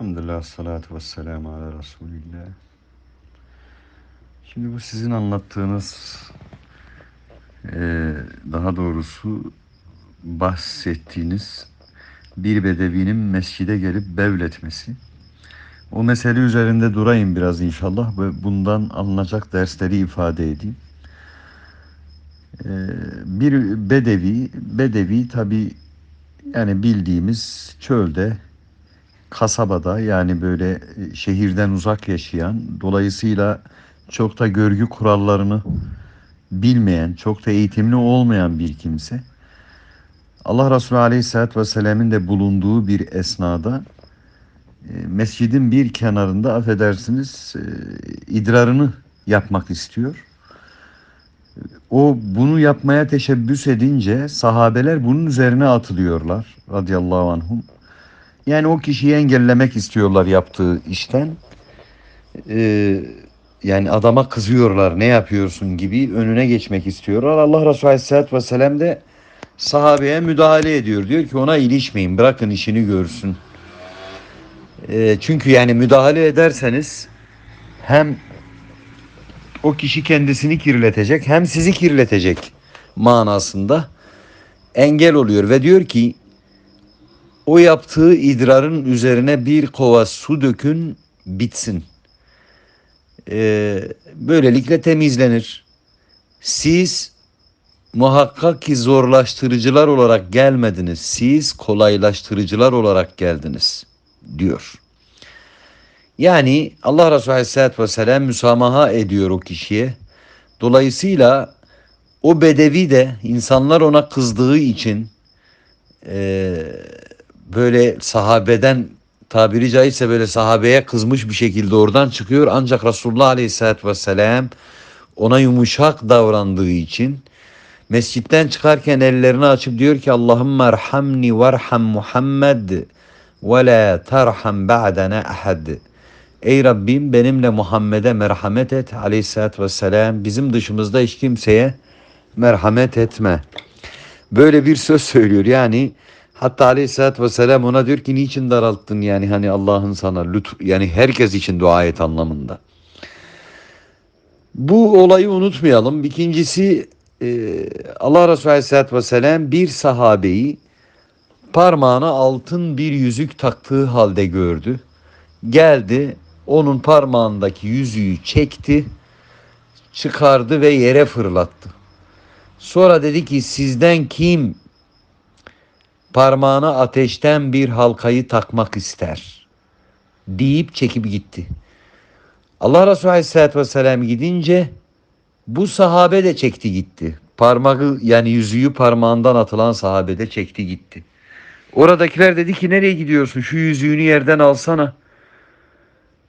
Elhamdülillah, salatu ve selamu ala Resulillah. Şimdi bu sizin anlattığınız, eee, daha doğrusu bahsettiğiniz bir bedevinin mescide gelip bevletmesi. O mesele üzerinde durayım biraz inşallah ve bundan alınacak dersleri ifade edeyim. Eee, bir bedevi, bedevi tabi yani bildiğimiz çölde kasabada yani böyle e, şehirden uzak yaşayan dolayısıyla çok da görgü kurallarını bilmeyen, çok da eğitimli olmayan bir kimse. Allah Resulü Aleyhisselatü Vesselam'ın de bulunduğu bir esnada e, mescidin bir kenarında affedersiniz e, idrarını yapmak istiyor. O bunu yapmaya teşebbüs edince sahabeler bunun üzerine atılıyorlar radıyallahu anhum. Yani o kişiyi engellemek istiyorlar yaptığı işten. Ee, yani adama kızıyorlar ne yapıyorsun gibi önüne geçmek istiyorlar. Allah Resulü Aleyhisselatü Vesselam de sahabeye müdahale ediyor. Diyor ki ona ilişmeyin bırakın işini görsün. Ee, çünkü yani müdahale ederseniz hem o kişi kendisini kirletecek hem sizi kirletecek manasında engel oluyor ve diyor ki o yaptığı idrarın üzerine bir kova su dökün bitsin. Ee, böylelikle temizlenir. Siz muhakkak ki zorlaştırıcılar olarak gelmediniz. Siz kolaylaştırıcılar olarak geldiniz diyor. Yani Allah Resulü Aleyhisselatü Vesselam müsamaha ediyor o kişiye. Dolayısıyla o bedevi de insanlar ona kızdığı için eee böyle sahabeden tabiri caizse böyle sahabeye kızmış bir şekilde oradan çıkıyor. Ancak Resulullah Aleyhisselatü Vesselam ona yumuşak davrandığı için mescitten çıkarken ellerini açıp diyor ki Allahümme erhamni verham Muhammed ve la terham ba'dena ahad. Ey Rabbim benimle Muhammed'e merhamet et aleyhissalatü vesselam. Bizim dışımızda hiç kimseye merhamet etme. Böyle bir söz söylüyor yani Hatta aleyhissalatü vesselam ona diyor ki niçin daralttın yani hani Allah'ın sana lütf yani herkes için dua et anlamında. Bu olayı unutmayalım. İkincisi e, Allah Resulü aleyhissalatü vesselam bir sahabeyi parmağına altın bir yüzük taktığı halde gördü. Geldi onun parmağındaki yüzüğü çekti çıkardı ve yere fırlattı. Sonra dedi ki sizden kim parmağına ateşten bir halkayı takmak ister deyip çekip gitti. Allah Resulü Aleyhisselatü Vesselam gidince bu sahabe de çekti gitti. Parmağı yani yüzüğü parmağından atılan sahabe de çekti gitti. Oradakiler dedi ki nereye gidiyorsun şu yüzüğünü yerden alsana.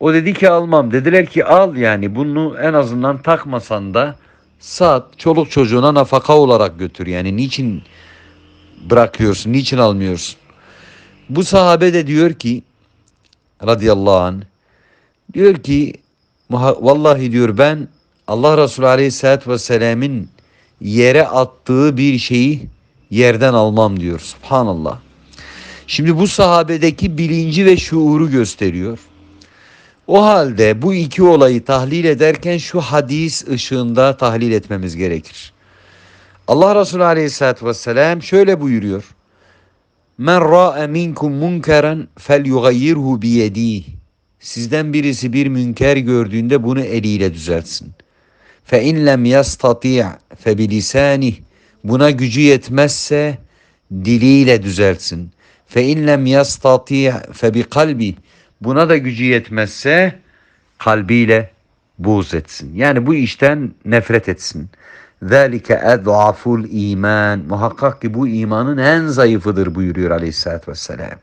O dedi ki almam. Dediler ki al yani bunu en azından takmasan da sat çoluk çocuğuna nafaka olarak götür. Yani niçin bırakıyorsun? Niçin almıyorsun? Bu sahabe de diyor ki radıyallahu anh diyor ki vallahi diyor ben Allah Resulü aleyhissalatü vesselam'ın yere attığı bir şeyi yerden almam diyor. Subhanallah. Şimdi bu sahabedeki bilinci ve şuuru gösteriyor. O halde bu iki olayı tahlil ederken şu hadis ışığında tahlil etmemiz gerekir. Allah Resulü Aleyhisselatü Vesselam şöyle buyuruyor. Men ra'e minkum munkeren fel yugayyirhu biyedih. Sizden birisi bir münker gördüğünde bunu eliyle düzeltsin. Fe in lem yastati' fe bilisanih. Buna gücü yetmezse diliyle düzeltsin. Fe in lem yastati' fe bi kalbi. Buna da gücü yetmezse kalbiyle buğz etsin. Yani bu işten nefret etsin. Zalike ed'aful iman. Muhakkak ki bu imanın en zayıfıdır buyuruyor aleyhissalatü vesselam.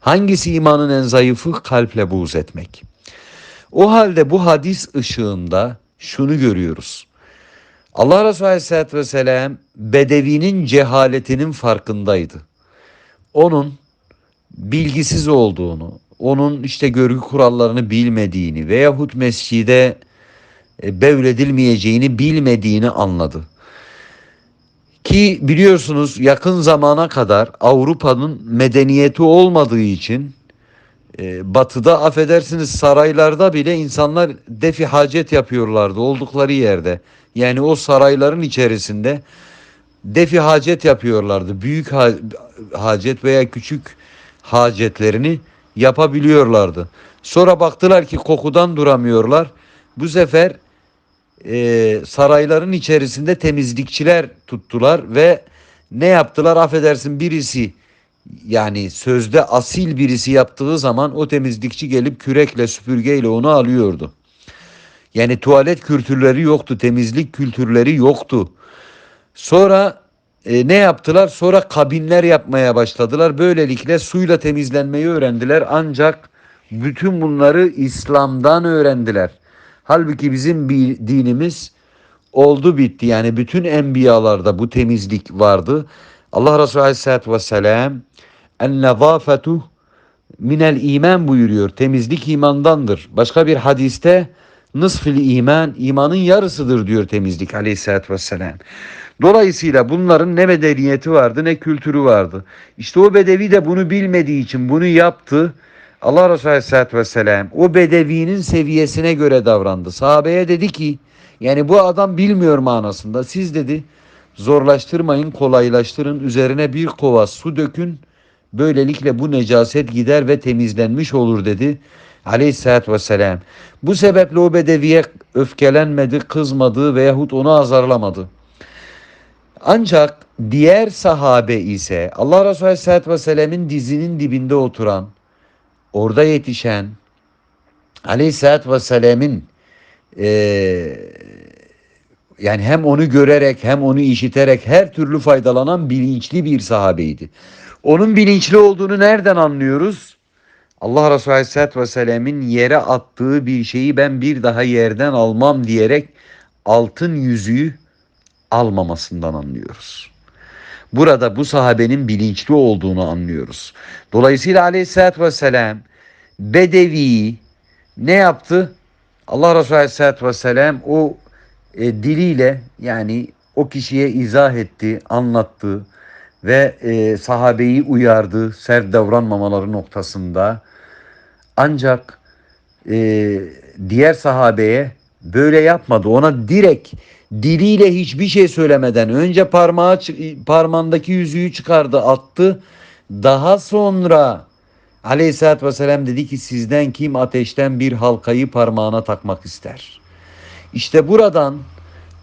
Hangisi imanın en zayıfı? Kalple buğz etmek. O halde bu hadis ışığında şunu görüyoruz. Allah Resulü aleyhissalatü vesselam bedevinin cehaletinin farkındaydı. Onun bilgisiz olduğunu, onun işte görgü kurallarını bilmediğini veyahut mescide bevledilmeyeceğini bilmediğini anladı. Ki biliyorsunuz yakın zamana kadar Avrupa'nın medeniyeti olmadığı için e, batıda affedersiniz saraylarda bile insanlar defi hacet yapıyorlardı oldukları yerde. Yani o sarayların içerisinde defi hacet yapıyorlardı. Büyük ha- hacet veya küçük hacetlerini yapabiliyorlardı. Sonra baktılar ki kokudan duramıyorlar. Bu sefer e, sarayların içerisinde temizlikçiler tuttular ve ne yaptılar affedersin birisi yani sözde asil birisi yaptığı zaman o temizlikçi gelip kürekle süpürgeyle onu alıyordu. Yani tuvalet kültürleri yoktu, temizlik kültürleri yoktu. Sonra e, ne yaptılar? Sonra kabinler yapmaya başladılar. Böylelikle suyla temizlenmeyi öğrendiler. Ancak bütün bunları İslam'dan öğrendiler. Halbuki bizim bir dinimiz oldu bitti. Yani bütün enbiyalarda bu temizlik vardı. Allah Resulü Aleyhisselatü Vesselam en nezafetu minel iman buyuruyor. Temizlik imandandır. Başka bir hadiste nısfil iman imanın yarısıdır diyor temizlik Aleyhisselatü Vesselam. Dolayısıyla bunların ne medeniyeti vardı ne kültürü vardı. İşte o bedevi de bunu bilmediği için bunu yaptı. Allah Resulü Aleyhisselatü Vesselam o bedevinin seviyesine göre davrandı. Sahabeye dedi ki yani bu adam bilmiyor manasında. Siz dedi zorlaştırmayın kolaylaştırın üzerine bir kova su dökün. Böylelikle bu necaset gider ve temizlenmiş olur dedi. Aleyhisselatü Vesselam. Bu sebeple o bedeviye öfkelenmedi, kızmadı veyahut onu azarlamadı. Ancak diğer sahabe ise Allah Resulü Aleyhisselatü Vesselam'ın dizinin dibinde oturan, orada yetişen, Aleyhisselatü Vesselam'ın eee yani hem onu görerek hem onu işiterek her türlü faydalanan bilinçli bir sahabeydi. Onun bilinçli olduğunu nereden anlıyoruz? Allah Resulü Aleyhisselatü Vesselam'ın yere attığı bir şeyi ben bir daha yerden almam diyerek altın yüzüğü almamasından anlıyoruz. Burada bu sahabenin bilinçli olduğunu anlıyoruz. Dolayısıyla Aleyhisselatü Vesselam Bedevi ne yaptı? Allah Resulü Aleyhisselatü Vesselam o e, diliyle yani o kişiye izah etti, anlattı ve e, sahabeyi uyardı sert davranmamaları noktasında. Ancak e, diğer sahabeye böyle yapmadı. Ona direkt diliyle hiçbir şey söylemeden önce parmağı parmağındaki yüzüğü çıkardı, attı. Daha sonra Aleyhisselatü Vesselam dedi ki sizden kim ateşten bir halkayı parmağına takmak ister? İşte buradan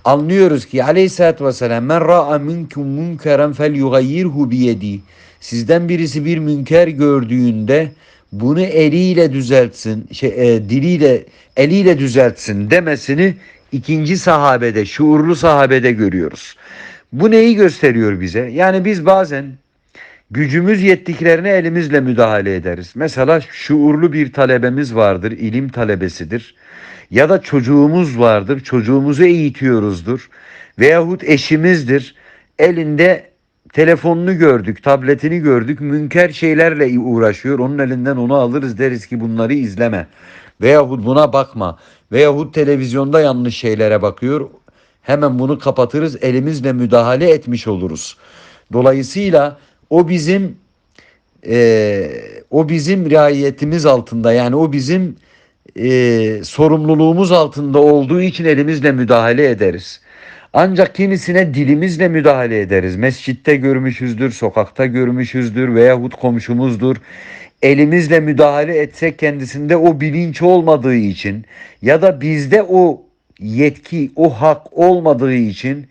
anlıyoruz ki Aleyhisselatü Vesselam men ra'a minkum munkeren fel yugayyirhu biyedi. Sizden birisi bir münker gördüğünde bunu eliyle düzeltsin, şey, e, diliyle, eliyle düzeltsin demesini ikinci sahabede, şuurlu sahabede görüyoruz. Bu neyi gösteriyor bize? Yani biz bazen gücümüz yettiklerine elimizle müdahale ederiz. Mesela şuurlu bir talebemiz vardır, ilim talebesidir. Ya da çocuğumuz vardır, çocuğumuzu eğitiyoruzdur. Veyahut eşimizdir, elinde telefonunu gördük, tabletini gördük, münker şeylerle uğraşıyor. Onun elinden onu alırız deriz ki bunları izleme. Veyahut buna bakma. Veyahut televizyonda yanlış şeylere bakıyor. Hemen bunu kapatırız, elimizle müdahale etmiş oluruz. Dolayısıyla o bizim e, o bizim riayetimiz altında yani o bizim e, sorumluluğumuz altında olduğu için elimizle müdahale ederiz. Ancak kimisine dilimizle müdahale ederiz. Mescitte görmüşüzdür, sokakta görmüşüzdür veyahut komşumuzdur. Elimizle müdahale etsek kendisinde o bilinç olmadığı için ya da bizde o yetki, o hak olmadığı için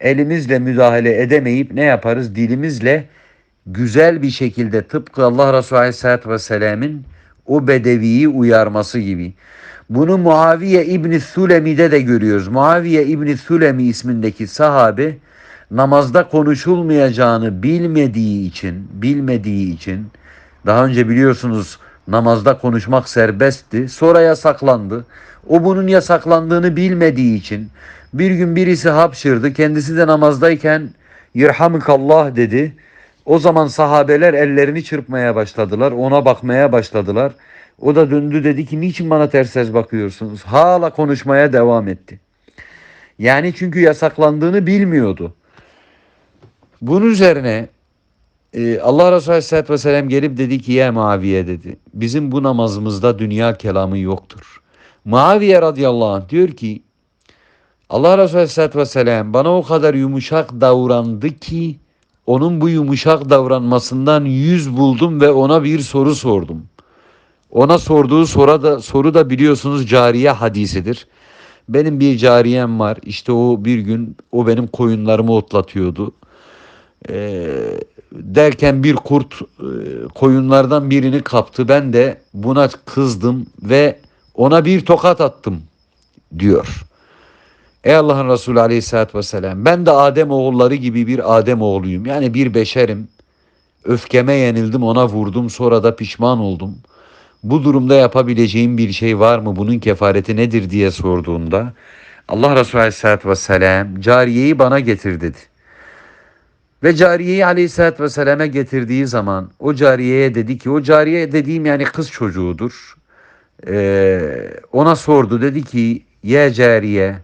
elimizle müdahale edemeyip ne yaparız? Dilimizle güzel bir şekilde tıpkı Allah Resulü Aleyhisselatü Vesselam'ın o bedeviyi uyarması gibi. Bunu Muaviye İbni Sülemi'de de görüyoruz. Muaviye İbni Sülemi ismindeki sahabe namazda konuşulmayacağını bilmediği için, bilmediği için daha önce biliyorsunuz namazda konuşmak serbestti. Sonra yasaklandı. O bunun yasaklandığını bilmediği için bir gün birisi hapşırdı. Kendisi de namazdayken Yirhamıkallah dedi. O zaman sahabeler ellerini çırpmaya başladılar. Ona bakmaya başladılar. O da döndü dedi ki niçin bana ters ters bakıyorsunuz? Hala konuşmaya devam etti. Yani çünkü yasaklandığını bilmiyordu. Bunun üzerine e, Allah Resulü Aleyhisselatü Vesselam gelip dedi ki ya Muaviye dedi. Bizim bu namazımızda dünya kelamı yoktur. Muaviye radıyallahu anh diyor ki Allah Resulü Aleyhisselatü Vesselam bana o kadar yumuşak davrandı ki onun bu yumuşak davranmasından yüz buldum ve ona bir soru sordum. Ona sorduğu soru da, soru da biliyorsunuz cariye hadisidir. Benim bir cariyem var. İşte o bir gün o benim koyunlarımı otlatıyordu. Ee, derken bir kurt e, koyunlardan birini kaptı. Ben de buna kızdım ve ona bir tokat attım diyor. Ey Allah'ın Resulü aleyhissalatü vesselam ben de Adem oğulları gibi bir Adem oğluyum. Yani bir beşerim. Öfkeme yenildim ona vurdum sonra da pişman oldum. Bu durumda yapabileceğim bir şey var mı? Bunun kefareti nedir diye sorduğunda Allah Resulü aleyhissalatü vesselam cariyeyi bana getir dedi. Ve cariyeyi aleyhissalatü vesselam'a getirdiği zaman o cariyeye dedi ki o cariye dediğim yani kız çocuğudur. Ee, ona sordu dedi ki ya cariye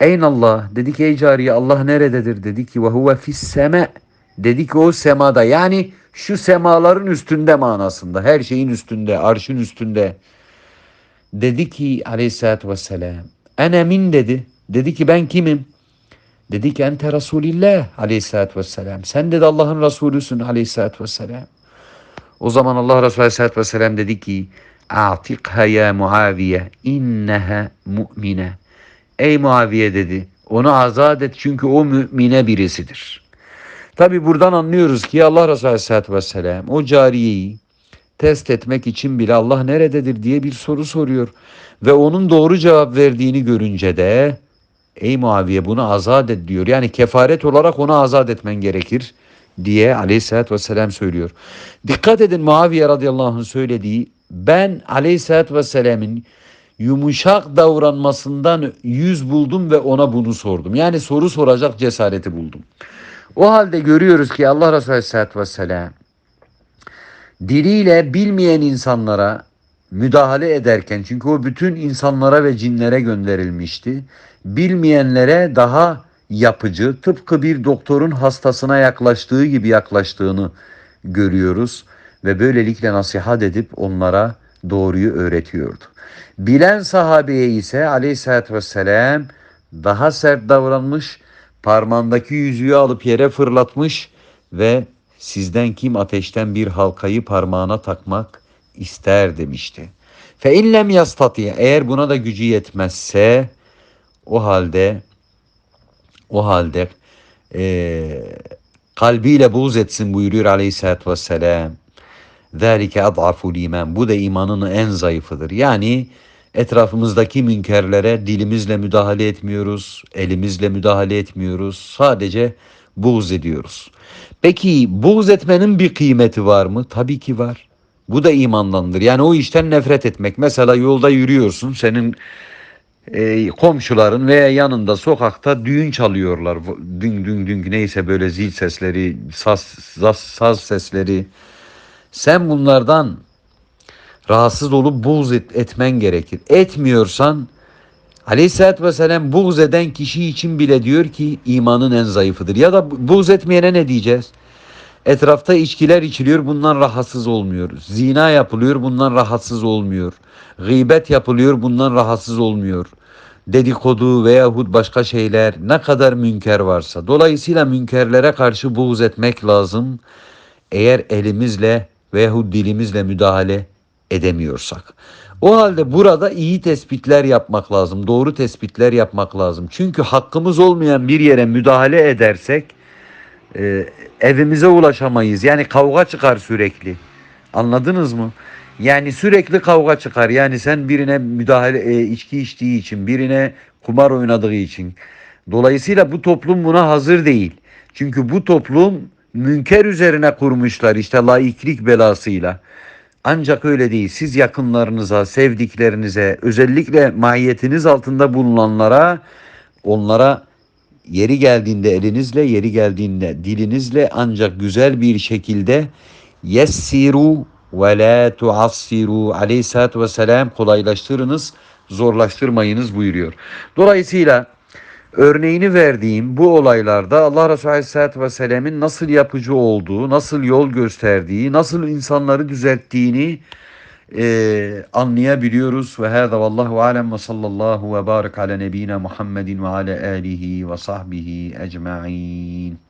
Eyn Allah dedi ki ey cariye Allah nerededir dedi ki ve huve fis sema dedi ki o semada yani şu semaların üstünde manasında her şeyin üstünde arşın üstünde. Dedi ki aleyhissalatü vesselam ene min? dedi. Dedi ki ben kimim? Dedi ki ente Resulillah aleyhissalatü vesselam. Sen dedi Allah'ın Resulüsün aleyhissalatü vesselam. O zaman Allah Resulü aleyhissalatü vesselam dedi ki a'tikha ya Muaviye inneha mu'mine. Ey Muaviye dedi. Onu azat et çünkü o mümine birisidir. Tabi buradan anlıyoruz ki Allah Resulü Aleyhisselatü Vesselam o cariyeyi test etmek için bile Allah nerededir diye bir soru soruyor. Ve onun doğru cevap verdiğini görünce de ey Muaviye bunu azat et diyor. Yani kefaret olarak onu azat etmen gerekir diye Aleyhisselatü Vesselam söylüyor. Dikkat edin Muaviye radıyallahu anh'ın söylediği ben Aleyhisselatü Vesselam'ın yumuşak davranmasından yüz buldum ve ona bunu sordum. Yani soru soracak cesareti buldum. O halde görüyoruz ki Allah Resulü Aleyhisselatü Vesselam diliyle bilmeyen insanlara müdahale ederken çünkü o bütün insanlara ve cinlere gönderilmişti. Bilmeyenlere daha yapıcı tıpkı bir doktorun hastasına yaklaştığı gibi yaklaştığını görüyoruz ve böylelikle nasihat edip onlara doğruyu öğretiyordu. Bilen sahabeye ise aleyhissalatü vesselam daha sert davranmış, parmağındaki yüzüğü alıp yere fırlatmış ve sizden kim ateşten bir halkayı parmağına takmak ister demişti. Fe inlem yastati eğer buna da gücü yetmezse o halde o halde e, kalbiyle buğz etsin buyuruyor aleyhissalatü vesselam. Zalike ad'aful iman. Bu da imanın en zayıfıdır. Yani etrafımızdaki münkerlere dilimizle müdahale etmiyoruz, elimizle müdahale etmiyoruz. Sadece buğz ediyoruz. Peki buğz etmenin bir kıymeti var mı? Tabii ki var. Bu da imandandır. Yani o işten nefret etmek. Mesela yolda yürüyorsun, senin e, komşuların veya yanında sokakta düğün çalıyorlar. Dün dün dün neyse böyle zil sesleri, saz, saz, saz sesleri. Sen bunlardan rahatsız olup buğz et, etmen gerekir. Etmiyorsan Aleyhisselatü Vesselam buğz eden kişi için bile diyor ki imanın en zayıfıdır. Ya da buğz etmeyene ne diyeceğiz? Etrafta içkiler içiliyor bundan rahatsız olmuyor. Zina yapılıyor bundan rahatsız olmuyor. Gıybet yapılıyor bundan rahatsız olmuyor. Dedikodu veyahut başka şeyler ne kadar münker varsa. Dolayısıyla münkerlere karşı buğz etmek lazım. Eğer elimizle veyahut dilimizle müdahale edemiyorsak. O halde burada iyi tespitler yapmak lazım, doğru tespitler yapmak lazım. Çünkü hakkımız olmayan bir yere müdahale edersek e, evimize ulaşamayız. Yani kavga çıkar sürekli. Anladınız mı? Yani sürekli kavga çıkar. Yani sen birine müdahale e, içki içtiği için, birine kumar oynadığı için. Dolayısıyla bu toplum buna hazır değil. Çünkü bu toplum münker üzerine kurmuşlar işte laiklik belasıyla. Ancak öyle değil. Siz yakınlarınıza, sevdiklerinize, özellikle mahiyetiniz altında bulunanlara, onlara yeri geldiğinde elinizle, yeri geldiğinde dilinizle ancak güzel bir şekilde yessiru ve la tuassiru aleyhissalatü vesselam kolaylaştırınız, zorlaştırmayınız buyuruyor. Dolayısıyla örneğini verdiğim bu olaylarda Allah Resulü Aleyhisselatü Vesselam'ın nasıl yapıcı olduğu, nasıl yol gösterdiği, nasıl insanları düzelttiğini e, anlayabiliyoruz. Ve hâzâ vallahu alem ve sallallahu ve barik ala nebina Muhammedin ve ala alihi ve sahbihi ecma'in.